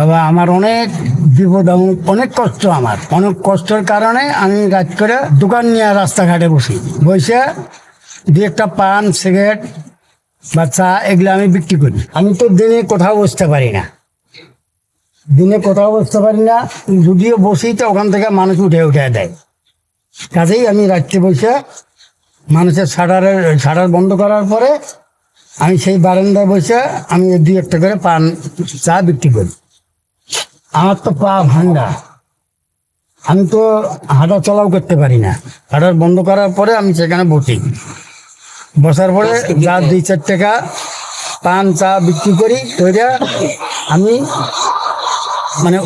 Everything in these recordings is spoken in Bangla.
বাবা, আমার অনেক বিপদ, অনেক কষ্ট আমার। অনেক কষ্টের কারণে আমি রাত করে দোকান নিয়ে রাস্তাঘাটে বসি। বসে দু একটা পান, সিগারেট বা চা এগুলো আমি বিক্রি করি। আমি তো দিনে কোথাও বসতে পারি না। দিনে কোথাও বসতে পারি না। যদিও বসি তো ওখান থেকে মানুষ উঠে উঠে দেয়। কাজেই আমি রাত্রে বসে মানুষের শাটারের শাটার বন্ধ করার পরে আমি সেই বারান্দায় বসে আমি দুই একটা করে পান, চা বিক্রি করি। আমার তো পা ভাঙ্গা। আমি তো হাঁটা চলাও করতে পারি না। হাঁটার বন্ধ করার পরে আমি সেখানে বসি। বসার পরে যা দুই চার টাকা পান, চা বিক্রি করি ওইটা আমি মানে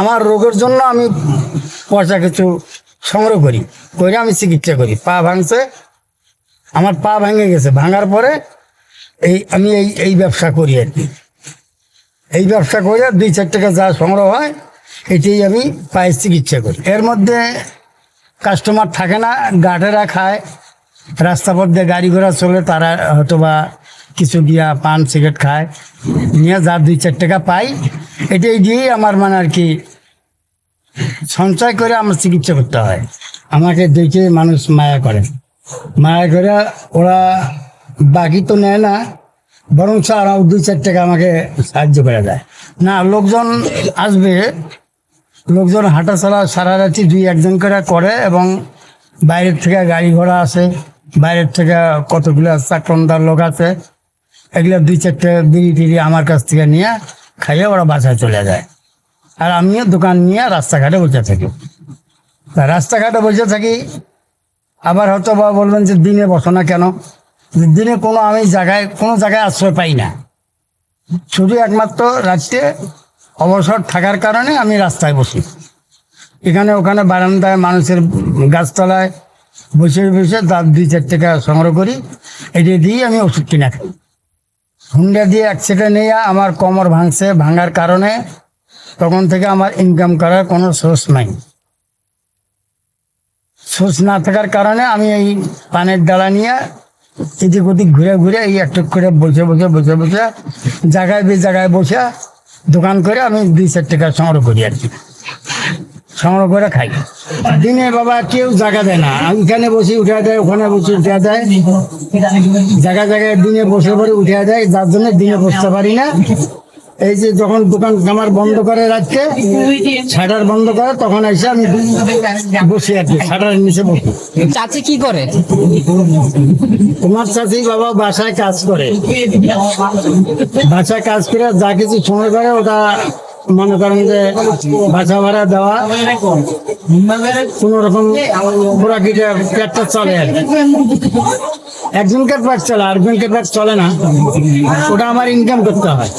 আমার রোগের জন্য আমি পয়সা কিছু সংগ্রহ করি। করে আমি চিকিৎসা করি। পা ভাঙছে, আমার পা ভেঙে গেছে। ভাঙার পরে এই আমি এই এই ব্যবসা করি আর কি। এই ব্যবসা করে দুই চার টাকা যা সংগ্রহ হয়, এটাই আমি পায়ের চিকিৎসা করি। এর মধ্যে কাস্টমার থাকে না গাঠেরা খায়, রাস্তা পথ দিয়ে গাড়ি ঘোড়া চলে, তারা হয়তো বা কিছু গিয়া পান সিগারেট খায়, নিয়ে যা দুই চার টাকা পাই, এটাই দিয়েই আমার মানে আর কি সঞ্চয় করে আমার চিকিৎসা করতে হয়। আমাকে দেখে মানুষ মায়া করে। মায়া করে ওরা বাকি তো নেয় না বরং আরও দুই, চার টাকা আমাকে সাহায্য করে দেয়। না, লোকজন আসবে, লোকজন হাঁটা চলা সারা রাত্রি দুই, একজন করে করে এবং বাইরের থেকে গাড়ি ঘোড়া আসে, বাইরের থেকে কতগুলো চাকরন্দার লোক আছে এগুলো দুই চারটে বিড়ি টিড়ি আমার কাছ থেকে নিয়ে খাইয়ে ওরা বাসায় চলে যায়। আর আমিও দোকান নিয়ে রাস্তাঘাটে বসে থাকি। রাস্তাঘাটে বসে থাকি, আবার হয়তো বা বলবেন যে দিনে বসো না কেন? দিনে কোনো আমি জায়গায়, কোনো জায়গায় আশ্রয় পাই না। শুধু একমাত্র রাত্রে অবসর থাকার কারণে আমি রাস্তায় বসি। এখানে, ওখানে বারান্দায় মানুষের গাছতলায় বসে বসে তার দুই চার টাকা সংগ্রহ করি। এটা দিয়ে আমি ওষুধ কিনা খাই। হুন্ডা দিয়ে অ্যাক্সিডেন্ট নিয়ে আমার কোমর ভাঙছে, ভাঙার কারণে তখন থেকে আমার ইনকাম করার কোনো সোর্স নাই। সোর্স না থাকার কারণে আমি এই পানের ডালা নিয়ে এদিক ওদিক ঘুরে ঘুরে এই একটু করে বসে বসে বসে বসে, জায়গায় বে জায়গায় বসে দোকান করে আমি দুই চার টাকা সংগ্রহ করি আর কি। সংগ্রহ করে খাই। দিনে বাবা কেউ জায়গা দেয় না। এখানে বসে উঠে দেয়, ওখানে বসে উঠে দেয়। জায়গায় জায়গায় দিনে বসে পরে উঠে দেয়, যার জন্য দিনে বসতে পারি না। এই যে যখন দোকান আমার বন্ধ করে রাখতে শাটার বন্ধ করে তখন এসে আমি বসে আছি শাটারের নিচে বসি। চাচি কি করে? তোমার চাষি বাবা বাসায় কাজ করে। বাসায় কাজ করে যা কিছু সময় করে ওটা মনে করেন যে বাসা ভাড়া দেওয়া কোন রকম পেটটা চলে আর কি। একজনকে পেট চলে আরেকজনকে পেট চলে না। ওটা আমার ইনকাম করতে হয়।